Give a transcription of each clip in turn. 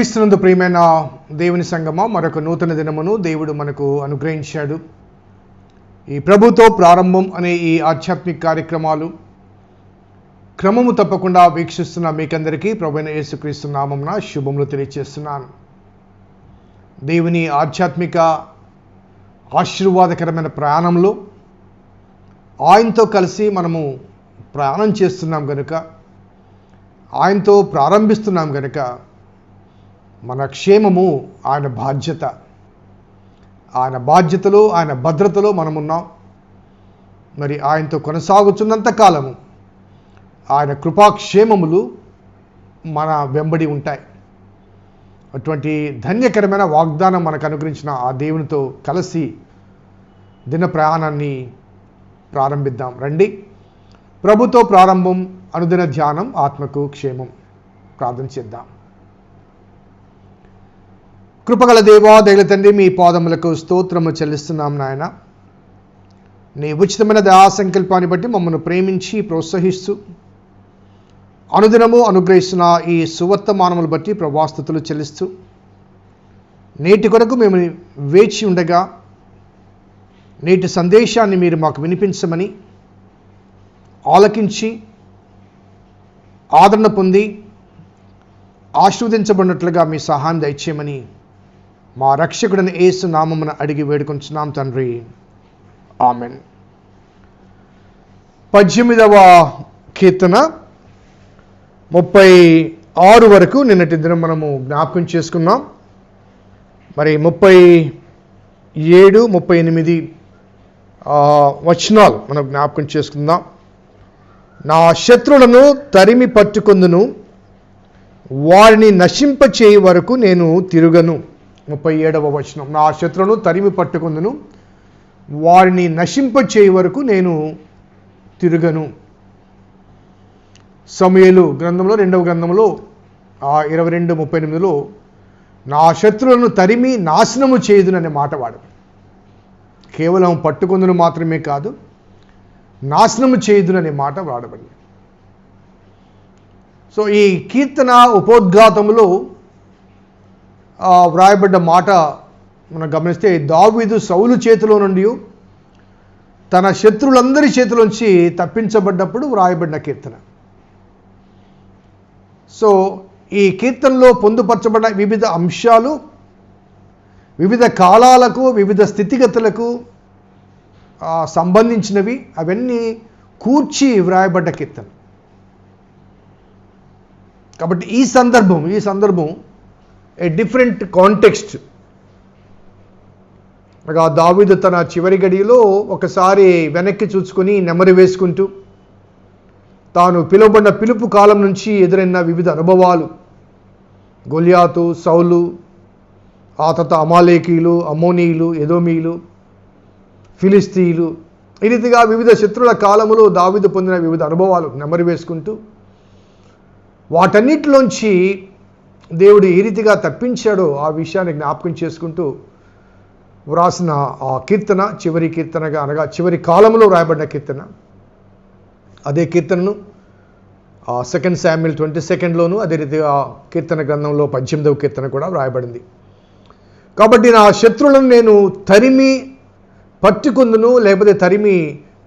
క్రీస్తునందు ప్రియమైన దేవుని సంగమ మరొక నూతన దినమును దేవుడు మనకు అనుగ్రహించాడు. ఈ ప్రభుతో ప్రారంభం అనే ఈ ఆధ్యాత్మిక కార్యక్రమాలు క్రమము తప్పకుండా వీక్షిస్తున్న మీకందరికీ ప్రభుణ యేసుక్రీస్తు నామంన శుభములు తెలియజేస్తున్నాను దేవుని ఆధ్యాత్మిక ఆశీర్వాదకరమైన ప్రయాణంలో ఆయనతో కలిసి మనము ప్రయాణం చేస్తున్నాం కనుక ఆయనతో ప్రారంభిస్తున్నాం కనుక మన క్షేమము ఆయన బాధ్యత. ఆయన బాధ్యతలో ఆయన భద్రతలో మనమున్నాం. మరి ఆయనతో కొనసాగుతున్నంత కాలము ఆయన కృపాక్షేమములు మన వెంబడి ఉంటాయి. అటువంటి ధన్యకరమైన వాగ్దానం మనకు అనుగ్రహించిన ఆ దేవునితో కలిసి దిన ప్రయాణాన్ని ప్రారంభిద్దాం. రండి. ప్రభుతో ప్రారంభం అనుదిన ధ్యానం ఆత్మకు క్షేమం ప్రార్థన చేద్దాం. కృపగల దేవా దయల తండ్రి మీ పాదములకు స్తోత్రము చెల్లిస్తున్నాం నాయన. నీ ఉచితమైన దయా సంకల్పాన్ని బట్టి మమ్మల్ని ప్రేమించి ప్రోత్సహిస్తూ అనుదినము అనుగ్రహిస్తున్న ఈ సువర్తమానములు బట్టి ప్రభాస్తుతులు చెల్లిస్తూ నేటి కొరకు మేము వేచి ఉండగా నేటి సందేశాన్ని మీరు మాకు వినిపించమని ఆలకించి ఆదరణ పొంది ఆశీర్వదించబడినట్లుగా మీ సహాయం దయచేయమని మా రక్షకుడిని ఏసు నామమున అడిగి వేడుకొంచున్నాం తండ్రి. ఆమెన్. పద్దెనిమిదవ కీర్తన ముప్పై ఆరు వరకు నిన్నటి దినం మనము జ్ఞాపకం చేసుకున్నాం. మరి ముప్పై ఏడు ముప్పై ఎనిమిది వచనాలు మనం జ్ఞాపకం చేసుకుందాం. నా శత్రువులను తరిమి పట్టుకుందును వారిని నశింపచేయి వరకు నేను తిరుగను. ముప్పై ఏడవ వచనం. నా శత్రువులను తరిమి పట్టుకుందును. వారిని నశింపచేయి వరకు నేను తిరగను. సమయలు గ్రంథంలో రెండవ గ్రంథంలో ఆ ఇరవై రెండు ముప్పై ఎనిమిదిలో నా శత్రువులను తరిమి నాశనము చేయదుననే మాట వాడు. కేవలం పట్టుకుందును మాత్రమే కాదు నాశనము చేయదుననే మాట వాడబడింది సో ఈ కీర్తన ఉపోద్ఘాతములో వ్రాయబడ్డ మాట మనం గమనిస్తే దావీదు సౌలు చేతిలో నుండి తన శత్రువులందరి చేతిలోంచి తప్పించబడ్డప్పుడు వ్రాయబడిన కీర్తన. సో ఈ కీర్తనలో పొందుపరచబడిన వివిధ అంశాలు వివిధ కాలాలకు వివిధ స్థితిగతులకు సంబంధించినవి అవన్నీ కూర్చి వ్రాయబడ్డ కీర్తన. కాబట్టి ఈ సందర్భం ఈ సందర్భం ఏ డిఫరెంట్ కాంటెక్స్ట్ ఆ దావిదు తన చివరి గడిలో ఒకసారి వెనక్కి చూసుకొని నెమరు వేసుకుంటూ తాను పిలువబడిన పిలుపు కాలం నుంచి ఎదురైన వివిధ అనుభవాలు. గొలియాతు సౌలు ఆ తర్వాత అమాలేకీలు అమోనీయులు ఎదోమీలు ఫిలిస్తీయులు ఈ రీతిగా వివిధ శత్రుల కాలములో దావిదు పొందిన వివిధ అనుభవాలు నెమరు వేసుకుంటూ వాటన్నిటిలోంచి దేవుడు ఏ రీతిగా తప్పించాడో ఆ విషయాన్ని జ్ఞాపకం చేసుకుంటూ వ్రాసిన ఆ కీర్తన చివరి కీర్తనగా అనగా చివరి కాలంలో రాయబడిన కీర్తన. అదే కీర్తనను సెకండ్ శామ్యుల్ ట్వంటీ సెకండ్లోను అదే రీతిగా కీర్తన గ్రంథంలో పద్దెనిమిదవ కీర్తన కూడా వ్రాయబడింది. కాబట్టి నా శత్రువులను నేను తరిమి పట్టుకుందును లేకపోతే తరిమి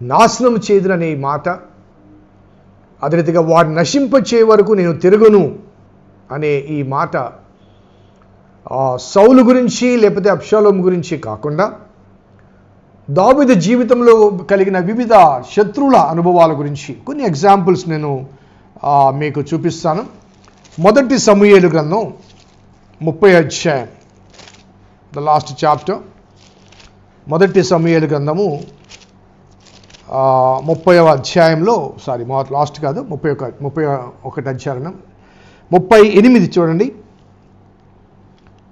నాశనం చేదుననే మాట. అదే రీతిగా వారిని నశింపచే వరకు నేను తిరుగును. అనే ఈ మాట సౌలు గురించి లేకపోతే అప్షాలోం గురించి కాకుండా దావిద జీవితంలో కలిగిన వివిధ శత్రువుల అనుభవాల గురించి కొన్ని ఎగ్జాంపుల్స్ నేను మీకు చూపిస్తాను. మొదటి సమూహేలు గ్రంథం ముప్పై అధ్యాయం ద లాస్ట్ చాప్టర్ మొదటి సమూహేలు గ్రంథము ముప్పై అధ్యాయంలో సారీ మా లాస్ట్ కాదు ముప్పై ఒక ముప్పై ఒకటి అధ్యాయం. ముప్పై ఎనిమిది చూడండి.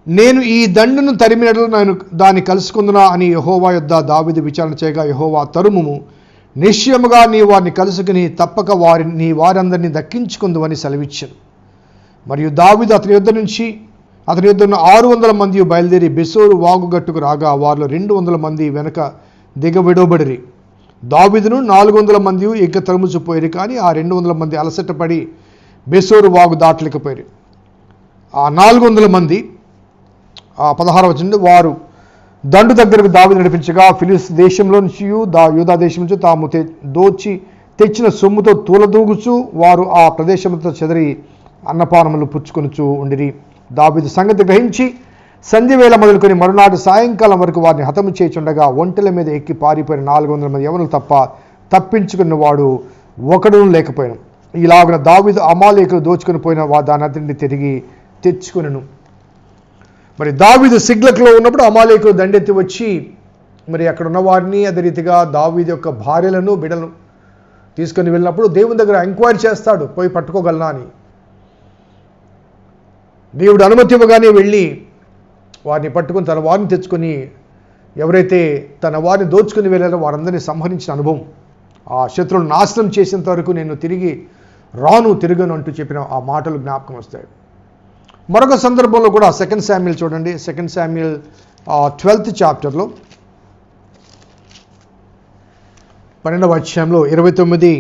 నేను ఈ దండును తరిమినట్లు నేను దాన్ని కలుసుకుందునా అని యహోవా యొద్ద దావిది విచారణ చేయగా యహోవా తరుముము. నిశ్చయముగా నీ వారిని కలుసుకుని తప్పక వారి నీ వారందరినీ దక్కించుకుందు అని సెలవిచ్చాను. మరియు దావిదు అతని యుద్ధ నుంచి అతని యొద్ద ఆరు వందల మంది బయలుదేరి బెసోరు వాగుగట్టుకు రాగా వారిలో రెండు వందల మంది వెనక దిగబిడోబడిరి దావిదును నాలుగు వందల మంది ఎగ్గ తరుముచిపోయారు కానీ ఆ రెండు వందల మంది అలసటపడి బెసూరు వాగు దాటలేకపోయారు. ఆ నాలుగు వందల మంది పదహారు వచ్చింది వారు దండు దగ్గరకు దావి నడిపించగా ఫిలిస్ దేశంలో నుంచి దా యూదా దేశం నుంచి తాము తె దోచి తెచ్చిన సొమ్ముతో తూలదూగుచు వారు ఆ ప్రదేశంతో చెదరి అన్నపానములు పుచ్చుకొనుచు ఉండిరి. దావిదు సంగతి గ్రహించి సంధ్యవేళ మొదలుకొని మరునాడు సాయంకాలం వరకు వారిని హతము చేయుచుండగా ఒంటెల మీద ఎక్కి పారిపోయిన నాలుగు వందల మంది యవనులు తప్ప తప్పించుకున్న వాడు ఒకడు లేకపోయాను. ఇలాగున దావిదు అమాలేకులు దోచుకొని పోయిన వా దాని తిరిగి తెచ్చుకునను. మరి దావిదు సిగ్లక్లో ఉన్నప్పుడు అమాలేకులు దండెత్తి వచ్చి మరి అక్కడ ఉన్న వారిని అదే రీతిగా దావీది యొక్క భార్యలను బిడలను తీసుకొని వెళ్ళినప్పుడు దేవుని దగ్గర ఎంక్వైరీ చేస్తాడు పోయి పట్టుకోగలనా అని. దేవుడు అనుమతి ఇవ్వగానే వెళ్ళి వారిని పట్టుకొని తన వారిని తెచ్చుకొని ఎవరైతే తన వారిని దోచుకుని వెళ్ళారో వారందరినీ సంహరించిన అనుభవం. ఆ శత్రువులు నాశనం చేసేంత వరకు నేను తిరిగి రాను తిరగను అంటూ చెప్పిన ఆ మాటలు జ్ఞాపకం వస్తాయి. మరొక సందర్భంలో కూడా సెకండ్ శామ్యుల్ చూడండి. సెకండ్ శామ్యుల్ ట్వెల్త్ చాప్టర్లో పన్నెండవ అధ్యాయంలో ఇరవై తొమ్మిది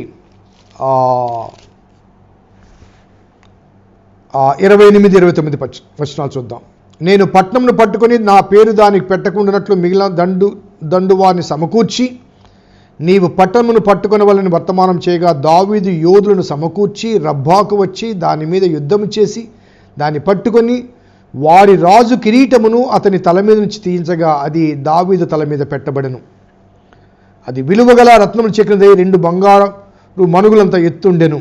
ఇరవై ఎనిమిది ఇరవై తొమ్మిది వచనాలు చూద్దాం. నేను పట్నంను పట్టుకొని నా పేరు దానికి పెట్టకుండానట్లు మిగిలిన దండు దండు వారిని సమకూర్చి నీవు పట్టణమును పట్టుకుని వాళ్ళని వర్తమానం చేయగా దావీదు యోధులను సమకూర్చి రబ్బాకు వచ్చి దాని మీద యుద్ధము చేసి దాన్ని పట్టుకొని వారి రాజు కిరీటమును అతని తల మీద నుంచి తీయించగా అది దావీదు తల మీద పెట్టబడెను. అది విలువగల రత్నములు చెక్కినదే రెండు బంగారు మనుగులంత ఎత్తుండెను.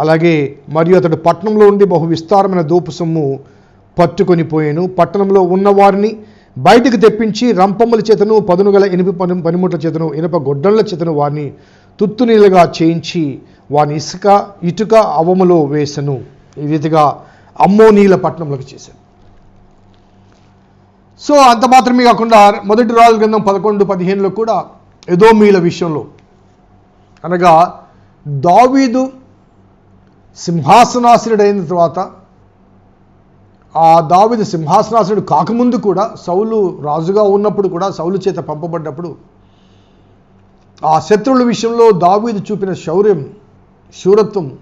అలాగే మరియు అతడు పట్టణంలో ఉండి బహు విస్తారమైన దోపు సొమ్ము పట్టుకొని పోయాను. పట్టణంలో ఉన్నవారిని బయటకు తెప్పించి రంపముల చేతను పదునుగల ఇనుప పని పనిముట్ల చేతను ఇనుప గొడ్డళ్ళ చేతను వారిని తుత్తునీలుగా చేయించి వాని ఇసుక ఇటుక అవములో వేసను. ఈ రీతిగా అమ్మోనీల పట్టణంలోకి చేశాను సో అంత మాత్రమే కాకుండా మొదటి రాజు గ్రంథం పదకొండు పదిహేనులో కూడా ఎదోమీల విషయంలో అనగా దావీదు సింహాసనాసురుడైన తర్వాత ఆ దావీదు సింహాసనాసుడు కాకముందు కూడా సౌలు రాజుగా ఉన్నప్పుడు కూడా సౌలు చేత పంపబడ్డప్పుడు ఆ శత్రువుల విషయంలో దావీదు చూపిన శౌర్యం శూరత్వం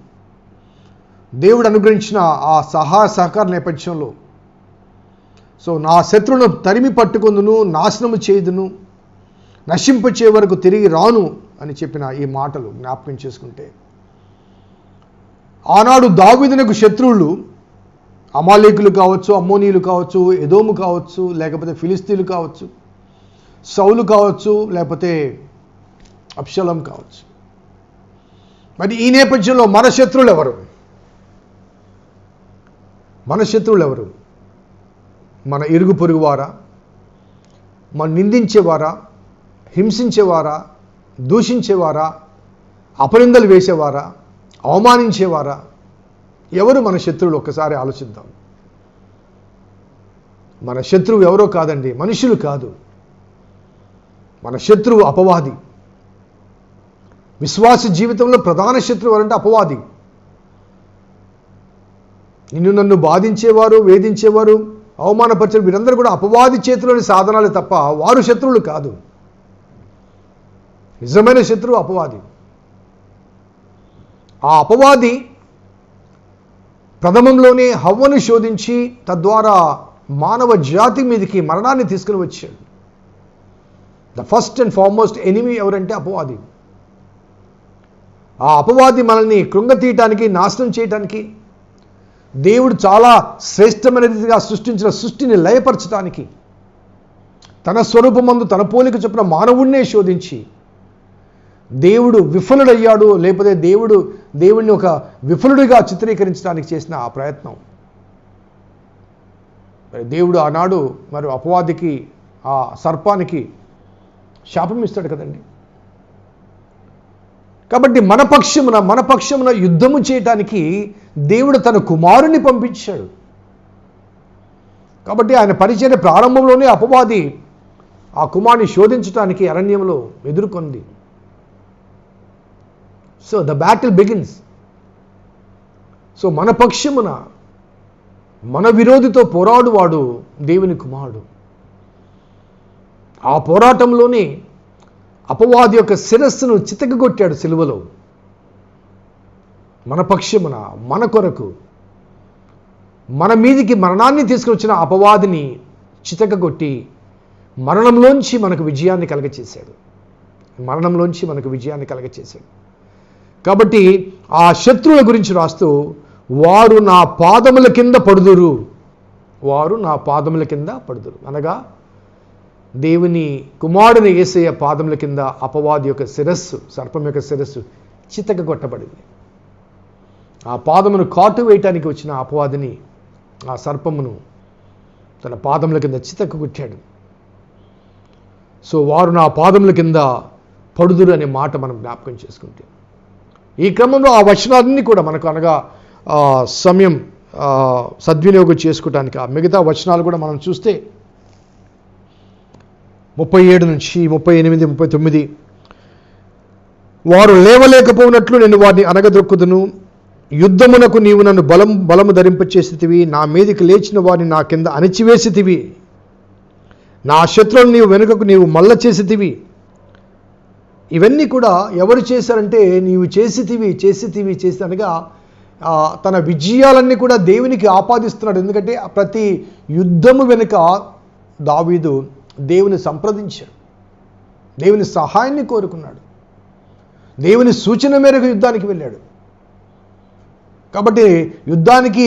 దేవుడు అనుగ్రహించిన ఆ సహాయ సహకార నేపథ్యంలో. సో నా శత్రువును తరిమి పట్టుకుందును నాశనము చేయుదును నశింపచే వరకు తిరిగి రాను అని చెప్పిన ఈ మాటలు జ్ఞాపకం చేసుకుంటే. ఆనాడు దావీదునకు శత్రువులు అమాలేకులు కావచ్చు అమ్మోనీయులు కావచ్చు ఎదోము కావచ్చు లేకపోతే ఫిలిస్తీన్లు కావచ్చు సౌలు కావచ్చు లేకపోతే అప్షలం కావచ్చు. మరి ఈ నేపథ్యంలో మన శత్రువులు ఎవరు? మన శత్రువులు ఎవరు? మన ఇరుగు పొరుగువారా? మన నిందించేవారా? హింసించేవారా? దూషించేవారా? అపనిందలు వేసేవారా? అవమానించేవారా? ఎవరు మన శత్రువులు? ఒక్కసారి ఆలోచిద్దాం. మన శత్రువు ఎవరో కాదండి మనుషులు కాదు. మన శత్రువు అపవాది. విశ్వాస జీవితంలో ప్రధాన శత్రువు అంటే అపవాది. నిన్ను నన్ను బాధించేవారు వేధించేవారు అవమానపరిచే వీరందరూ కూడా అపవాది చేతిలోని సాధనాలు తప్ప వారు శత్రువులు కాదు. నిజమైన శత్రువు అపవాది. ఆ అపవాది ప్రథమంలోనే హవ్వను శోధించి తద్వారా మానవ జాతి మీదకి మరణాన్ని తీసుకుని వచ్చాడు. The first and foremost enemy ఎవరంటే అపవాది. ఆ అపవాది మనల్ని కృంగతీయటానికి నాశనం చేయటానికి దేవుడు చాలా శ్రేష్టమైన రీతిగా సృష్టించిన సృష్టిని లయపరచడానికి తన స్వరూపమందు తన పోలిక చొప్పున మానవుణ్ణే శోధించి దేవుడు విఫలుడయ్యాడు లేకపోతే దేవుడు దేవుడిని ఒక విఫలుడిగా చిత్రీకరించడానికి చేసిన ఆ ప్రయత్నం. మరి దేవుడు ఆనాడు మరి అపవాదికి ఆ సర్పానికి శాపం ఇస్తాడు కదండి. కాబట్టి మన పక్షమున మన పక్షమున యుద్ధము చేయటానికి దేవుడు తన కుమారుని పంపించాడు. కాబట్టి ఆయన పరిచయ ప్రారంభంలోనే అపవాది ఆ కుమారుని శోధించడానికి అరణ్యంలో ఎదుర్కొంది. So the battle begins so మన పక్షమున మన విరోధితో పోరాడువాడు దేవుని కుమారుడు. ఆ పోరాటంలోనే అపవాది యొక్క శిరస్సును చితకగొట్టాడు సిలువలో. మన పక్షమున మన కొరకు మన మీదికి మరణాన్ని తీసుకొచ్చిన అపవాదిని చితకగొట్టి మరణంలోంచి మనకు విజయాన్ని కలగచేశాడు. మరణంలోంచి మనకు విజయాన్ని కలగచేశాడు. కాబట్టి ఆ శత్రువుల గురించి రాస్తూ వారు నా పాదముల కింద పడుదురు. వారు నా పాదముల కింద పడుదురు. అనగా దేవుని కుమారుని ఏసయ్య పాదముల కింద అపవాది యొక్క శిరస్సు సర్పం యొక్క శిరస్సు చితక కొట్టబడింది ఆ పాదమును కాటు వేయటానికి వచ్చిన అపవాదిని ఆ సర్పమును తన పాదముల కింద చితక కొట్టాడు సో వారు నా పాదముల కింద పడుదురు అనే మాట మనం జ్ఞాపకం చేసుకుంటే ఈ క్రమంలో ఆ వచనాలన్నీ కూడా మనకు అనగా సమయం సద్వినియోగం చేసుకోవటానికి ఆ మిగతా వచనాలు కూడా మనం చూస్తే ముప్పై ఏడు నుంచి ముప్పై ఎనిమిది ముప్పై తొమ్మిది వారు లేవలేకపోయినట్లు నేను వారిని అనగదొక్కుదును యుద్ధమునకు నీవు నన్ను బలం బలము ధరింపచేసితివి. నా మీదికి లేచిన వారిని నా కింద అణిచివేసితివి. నా శత్రువులు నీవు వెనుకకు నీవు మల్ల చేసితివి. ఇవన్నీ కూడా ఎవరు చేశారంటే నీవు చేసితివి చేసితివి చేసి అనగా ఆ, తన విజయాలన్నీ కూడా దేవునికి ఆపాదిస్తున్నాడు. ఎందుకంటే ప్రతి యుద్ధము వెనుక దావీదు దేవుని సంప్రదించాడు. దేవుని సహాయాన్ని కోరుకున్నాడు. దేవుని సూచన మేరకు యుద్ధానికి వెళ్ళాడు. కాబట్టి యుద్ధానికి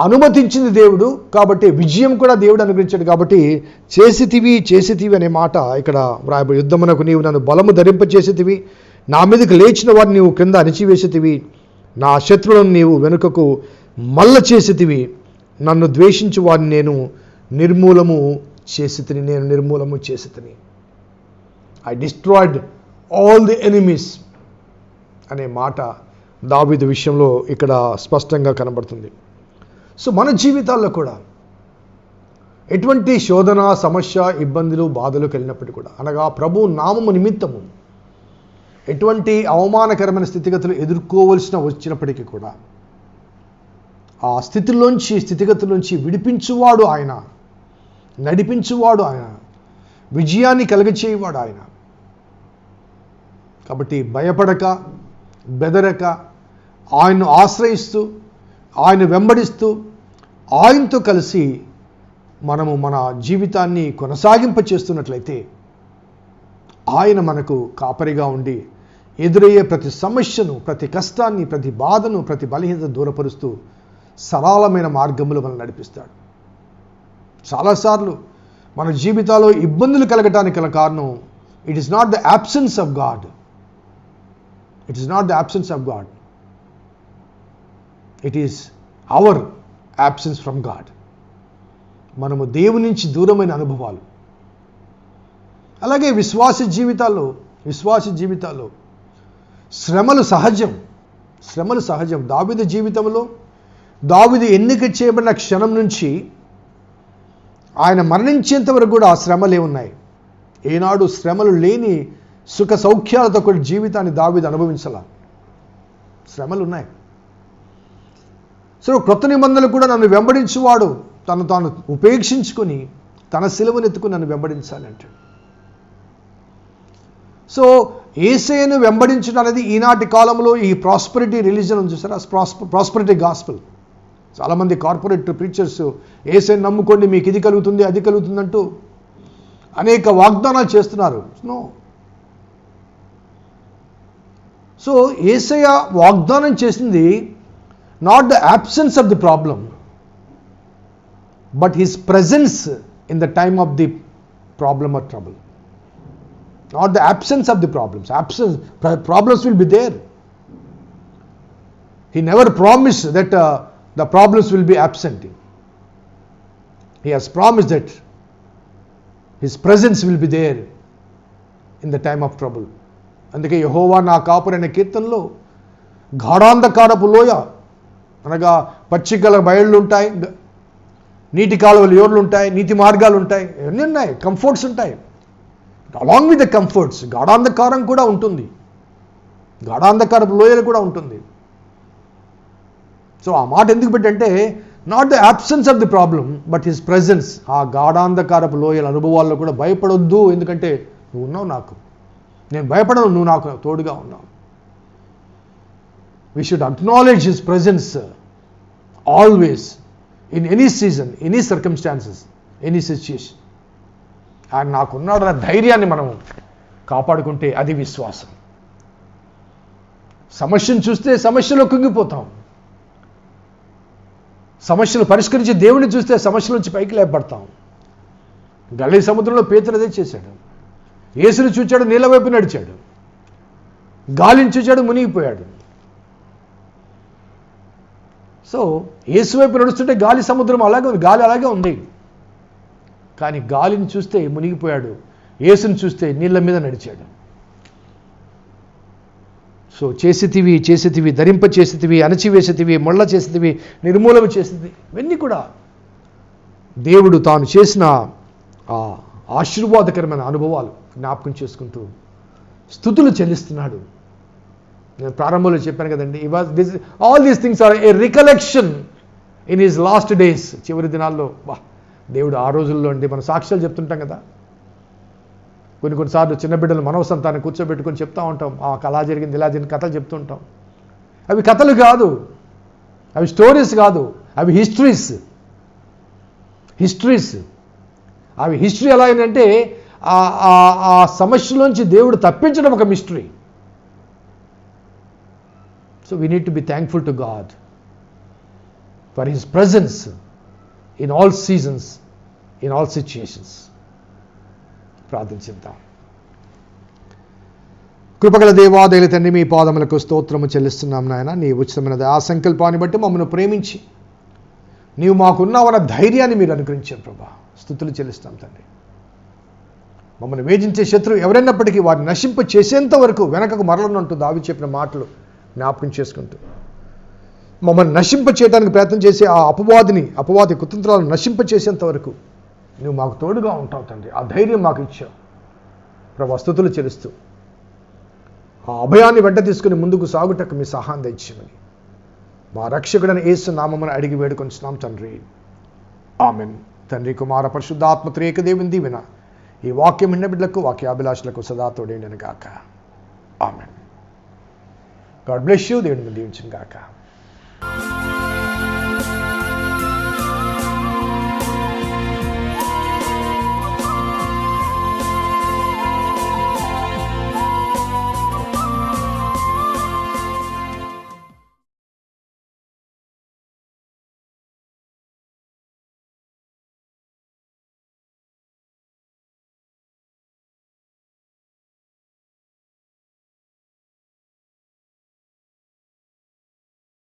అనుమతించింది దేవుడు కాబట్టి విజయం కూడా దేవుడు అనుగ్రహించాడు కాబట్టి చేసితివి చేసితివి అనే మాట ఇక్కడ వ్రాయబడి యుద్ధమునకు నీవు నన్ను బలము ధరింపచేసితివి. నా మీదకి లేచిన వారిని నీవు కింద అణిచివేసితివి. నా శత్రువులను నీవు వెనుకకు మల్ల చేసితివి. నన్ను ద్వేషించు వారిని నేను నిర్మూలము చేసితిని నేను నిర్మూలము చేసితిని. I destroyed all the enemies అనే మాట దావీదు విషయంలో ఇక్కడ స్పష్టంగా కనబడుతుంది. సో మన జీవితాల్లో కూడా ఎటువంటి శోధన సమస్య ఇబ్బందులు బాధలు కలిగినప్పటికీ కూడా అనగా ప్రభు నామము నిమిత్తము ఎటువంటి అవమానకరమైన స్థితిగతులు ఎదుర్కోవలసిన వచ్చినప్పటికీ కూడా ఆ స్థితిలోంచి స్థితిగతుల్లోంచి విడిపించువాడు ఆయన నడిపించువాడు ఆయన విజయాన్ని కలగచేయవాడు ఆయన. కాబట్టి భయపడక బెదరక ఆయన్ను ఆశ్రయిస్తూ ఆయన వెంబడిస్తూ ఆయనతో కలిసి మనము మన జీవితాన్ని కొనసాగింప చేస్తున్నట్లయితే ఆయన మనకు కాపరిగా ఉండి ఎదురయ్యే ప్రతి సమస్యను ప్రతి కష్టాన్ని ప్రతి బాధను ప్రతి బలహీనత దూరపరుస్తూ సరళమైన మార్గములు మనం నడిపిస్తాడు. చాలాసార్లు మన జీవితాల్లో ఇబ్బందులు కలగటానికి గల కారణం it is not the absence of God it is not the absence of God it is our absence from God మనము దేవుని నుంచి దూరమైన అనుభవాలు. అలాగే విశ్వాస జీవితాల్లో విశ్వాస జీవితాల్లో శ్రమలు సహజం. శ్రమలు సహజం. దావిద జీవితంలో దావిది ఎన్నిక చేయబడిన క్షణం నుంచి ఆయన మరణించేంత వరకు కూడా ఆ శ్రమలే ఉన్నాయి. ఏనాడు శ్రమలు లేని సుఖ సౌఖ్యాలతో కూడిన జీవితాన్ని దావిది అనుభవించాల. శ్రమలు ఉన్నాయి. సో క్రొత్త నిబంధనలు కూడా నన్ను వెంబడించువాడు. తను తాను ఉపేక్షించుకొని తన సిలువనెత్తుకుని నన్ను వెంబడించాలంటాడు సో ఏసైను వెంబడించడం అనేది ఈనాటి కాలంలో ఈ ప్రాస్పరిటీ రిలీజన్ ఉంది చూసారా? ప్రాస్పరిటీ గాస్పల్ చాలామంది కార్పొరేట్ ప్రీచర్స్ ఏసేను నమ్ముకోండి మీకు ఇది కలుగుతుంది అది కలుగుతుందంటూ అనేక వాగ్దానాలు చేస్తున్నారు. నో. సో ఏసయ్య వాగ్దానం చేసింది Not the absence of the problem but his presence in the time of the problem or trouble not the absence of the problems. Absence, pro- problems will be there. He never promised that uh, the problems will be absent. He has promised that His presence will be there in the time of trouble. అందుకే యహోవా నా కాపురైన కీర్తనలో గాఢాంధకారపు లోయ అనగా పచ్చికల బయళ్ళు ఉంటాయి నీటి కాలువలు యోర్లు ఉంటాయి నీతి మార్గాలు ఉంటాయి ఇవన్నీ ఉన్నాయి? కంఫర్ట్స్ ఉంటాయి. అలాంగ్ విత్ ద కంఫర్ట్స్ గాఢాంధకారం కూడా ఉంటుంది. గాఢాంధకారపు లోయలు కూడా ఉంటుంది. సో ఆ మాట ఎందుకు పెట్టంటే not the absence of the problem but his presence ఆ గాఢాంధకారపు లోయల అనుభవాల్లో కూడా భయపడొద్దు ఎందుకంటే నువ్వు ఉన్నావు నాకు. నేను భయపడను నువ్వు నాకు తోడుగా ఉన్నావు. We should acknowledge his presence always in any season any circumstances any situation ఆయన నాకున్నాడన్న ధైర్యాన్ని మనం కాపాడుకుంటే అది విశ్వాసం. సమస్యను చూస్తే సమస్యలో కుంగిపోతాం. సమస్యలు పరిష్కరించి దేవుని చూస్తే సమస్యల నుంచి పైకి లేపడతాం గల్లీ సముద్రంలో పేతురు అదే చేశాడు. ఏసుని చూచాడు నీళ్ళ వైపు నడిచాడు. గాలిని చూచాడు మునిగిపోయాడు. సో యేసు వైపు నడుస్తుంటే గాలి సముద్రం అలాగే ఉంది గాలి అలాగే ఉంది. కానీ గాలిని చూస్తే మునిగిపోయాడు. యేసుని చూస్తే నీళ్ళ మీద నడిచాడు. సో చేసేతివి చేసేతివి ధరింప చేసేతివి అణచివేసేతివి మొళ్ళ చేసేతివి నిర్మూలన చేసేది ఇవన్నీ కూడా దేవుడు తాను చేసిన ఆ ఆశీర్వాదకరమైన అనుభవాలు జ్ఞాపకం చేసుకుంటూ స్థుతులు చెల్లిస్తున్నాడు. నేను ప్రారంభంలో చెప్పాను కదండి. ఈ was this all these things are a recollection in his last days చివరి దినాల్లో. వా దేవుడు ఆ రోజుల్లో అండి మనం సాక్ష్యాలు చెప్తుంటాం కదా. కొన్ని కొన్నిసార్లు చిన్న బిడ్డలు మనవ సంతానం కూర్చోబెట్టుకొని చెప్తా ఉంటాం. ఆ కళ జరిగింది ఇలా జరిగింది కథలు చెప్తుంటాం అవి కథలు కాదు. అవి స్టోరీస్ కాదు. అవి హిస్టరీస్ హిస్టరీస్ అవి హిస్టరీ ఎలా అయిందంటే ఆ- ఆ- ఆ సమస్యలోంచి దేవుడు తప్పించడం ఒక mystery so we need to be thankful to God for his presence in all seasons in all situations ప్రార్థించిద్దాం కృపగల దేవాదేవి తండ్రి మీ పాదములకు స్తోత్రము చెల్లిస్తున్నాం నాయన. నీ ఉచితమైన ఆ సంకల్పాన్ని బట్టి మమ్మల్ని ప్రేమించి నీవు మాకున్నావన్న ధైర్యాన్ని మీరు అనుగ్రహించారు ప్రభా. స్థుతులు చెల్లిస్తాం తండ్రి. మమ్మల్ని వేధించే శత్రువు ఎవరైనప్పటికీ వారిని నశింప చేసేంత వరకు వెనకకు మరలనుంటుంది దావి చెప్పిన మాటలు జ్ఞాపకం చేసుకుంటూ. మమ్మల్ని నశింప చేయడానికి ప్రయత్నం చేసే ఆ అపవాదిని అపవాది కుతంత్రాలను నశింప చేసేంత వరకు నువ్వు మాకు తోడుగా ఉంటావు తండ్రి. ఆ ధైర్యం మాకు ఇచ్చావు. ప్రభా స్థుతులు చెల్లిస్తూ. ఆ అభయాన్ని వెంట తీసుకుని ముందుకు సాగుటకు మీ సహాయం తెచ్చామని మా రక్షకుడని ఏసు నామమును అడిగి వేడుకొంచున్నాం తండ్రి. ఆమెన్. తండ్రి కుమార పరిశుద్ధాత్మ దేవుని దీవెన. ఈ వాక్యం విన్న బిడ్డలకు వాక్యాభిలాషులకు సదా తోడేండను గాక. ఆమెన్. గాడ్ బ్లెస్ యూ దేవుని దీవించిన గాక.